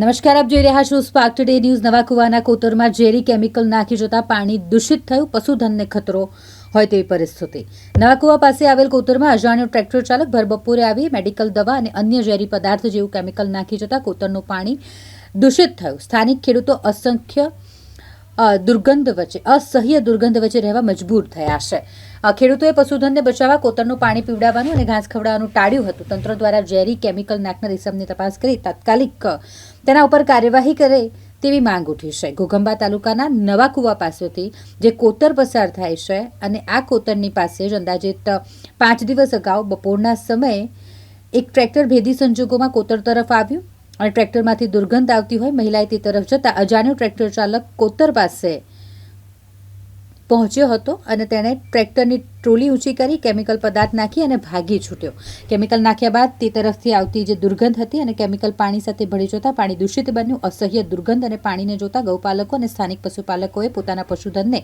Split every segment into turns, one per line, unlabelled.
નમસ્કાર, આપ જોઈ રહ્યા છો સ્પાર્ક ટુડે ન્યૂઝ નવા કુવાના કોતરમાં ઝેરી કેમિકલ નાખી જતાં પાણી દૂષિત થયું, પશુધનને ખતરો હોય તેવી પરિસ્થિતિ. નવા કુવા પાસે આવેલ કોતરમાં અજાણ્યો ટ્રેક્ટર ચાલક ભરબપોરે આવી મેડિકલ દવા અને અન્ય ઝેરી પદાર્થ જેવું કેમિકલ નાખી જતાં કોતરનું પાણી દૂષિત થયું. સ્થાનિક ખેડૂતો અસંખ્ય દુર્ગંધ વચ્ચે, અસહ્ય દુર્ગંધ વચ્ચે રહેવા મજબૂર થયા છે. ખેડૂતોએ પશુધનને બચાવવા કોતરનું પાણી પીવડાવવાનું અને ઘાસ ખવડાવવાનું ટાળ્યું હતું. તંત્ર દ્વારા ઝેરી કેમિકલ નાખનાર ઇસમની તપાસ કરી તાત્કાલિક તેના ઉપર કાર્યવાહી કરે તેવી માંગ ઉઠી છે. ઘોઘંબા તાલુકાના નવા કુવા પાસેથી જે કોતર પસાર થાય છે અને આ કોતરની પાસે જ અંદાજિત પાંચ દિવસ અગાઉ બપોરના સમયે એક ટ્રેક્ટર ભેદી સંજોગોમાં કોતર તરફ આવ્યું. અને ટ્રેક્ટરમાંથી દુર્ગંધ આવતી હોય મહિલાએ તે તરફ જતા અજાણ્યો ટ્રેક્ટર ચાલક કોતર પાસે પહોંચ્યો હતો અને તેણે ટ્રેક્ટરની ટ્રોલી ઊંચી કરી, કેમિકલ પદાર્થ નાખી અને ભાગી છૂટ્યો. કેમિકલ નાખ્યા બાદ તે તરફથી આવતી જે દુર્ગંધ હતી અને કેમિકલ પાણી સાથે ભળી જતાં પાણી દૂષિત બન્યું. અસહ્ય દુર્ગંધ અને પાણીને જોતાં ગૌપાલકો અને સ્થાનિક પશુપાલકોએ પોતાના પશુધનને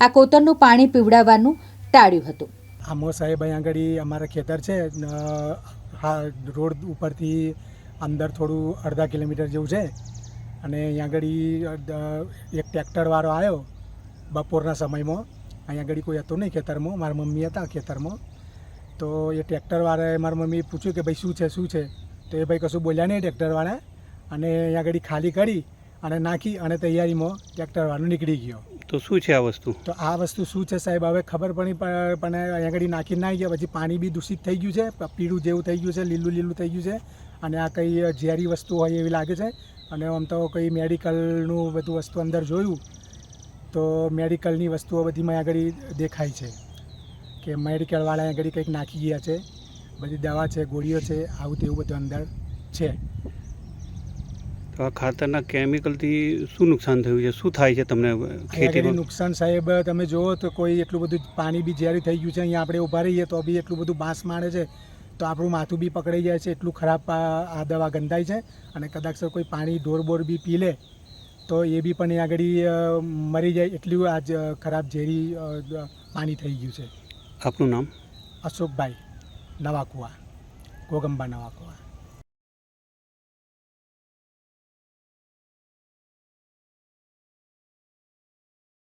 આ કોતરનું પાણી પીવડાવવાનું ટાળ્યું હતું.
આમો સાહેબ અહીં આગળ અમારા ખેતર છે. રોડ ઉપરથી અંદર થોડું અડધા કિલોમીટર જેવું છે. અને અહીંયા આગળ એક ટ્રેક્ટરવાળો આવ્યો બપોરના સમયમાં. અહીંયા આગળ કોઈ હતો નહીં ખેતરમાં. મારા મમ્મી હતા ખેતરમાં. તો એ ટ્રેક્ટરવાળાએ મારી મમ્મીએ પૂછ્યું કે ભાઈ શું છે શું છે? તો એ ભાઈ કશું બોલ્યા નહીં ટ્રેક્ટરવાળા અને અહીંયા આગળ ખાલી કરી અને નાખી અને તૈયારીમાં ટ્રેક્ટરવાળો નીકળી ગયો.
તો શું છે આ વસ્તુ?
તો આ વસ્તુ શું છે સાહેબ? હવે ખબર પડી પણ અહીંયા આગળ નાખી ના ગયા. પછી પાણી બી દૂષિત થઈ ગયું છે. પીળું જેવું થઈ ગયું છે લીલું લીલું થઈ ગયું છે. અને આ કંઈ ઝેરી વસ્તુ હોય એવી લાગે છે? અને આમ તો કંઈ મેડિકલનું બધું વસ્તુ અંદર જોયું તો મેડિકલની વસ્તુઓ બધી મેં આગળ દેખાય છે કે મેડિકલવાળા આગળ કંઈક નાખી ગયા છે બધી દવા છે ગોળીઓ છે આવું તેવું બધું અંદર છે.
તો આ ખાતરના કેમિકલથી શું નુકસાન થયું છે? શું થાય છે તમને
ખેતીનું
ખેતીમાં?
નુકસાન સાહેબ તમે જુઓ તો કોઈ એટલું બધું પાણી બી ઝેરી થઈ ગયું છે અહીંયા આપણે ઊભા રહીએ તો બી એટલું બધું બાંસ મારે છે. તો આપણું માથું બી પકડાઈ જાય છે એટલું ખરાબ આ દવા ગંધાય છે. અને કદાચ કોઈ પાણી ઢોરબોર બી પી લે તો એ બી પણ એ આગળ મરી જાય એટલું આ જ ખરાબ ઝેરી પાણી થઈ ગયું છે.
આપનું નામ?
અશોકભાઈ નવા કુવા ગોગંબા નવા કુવા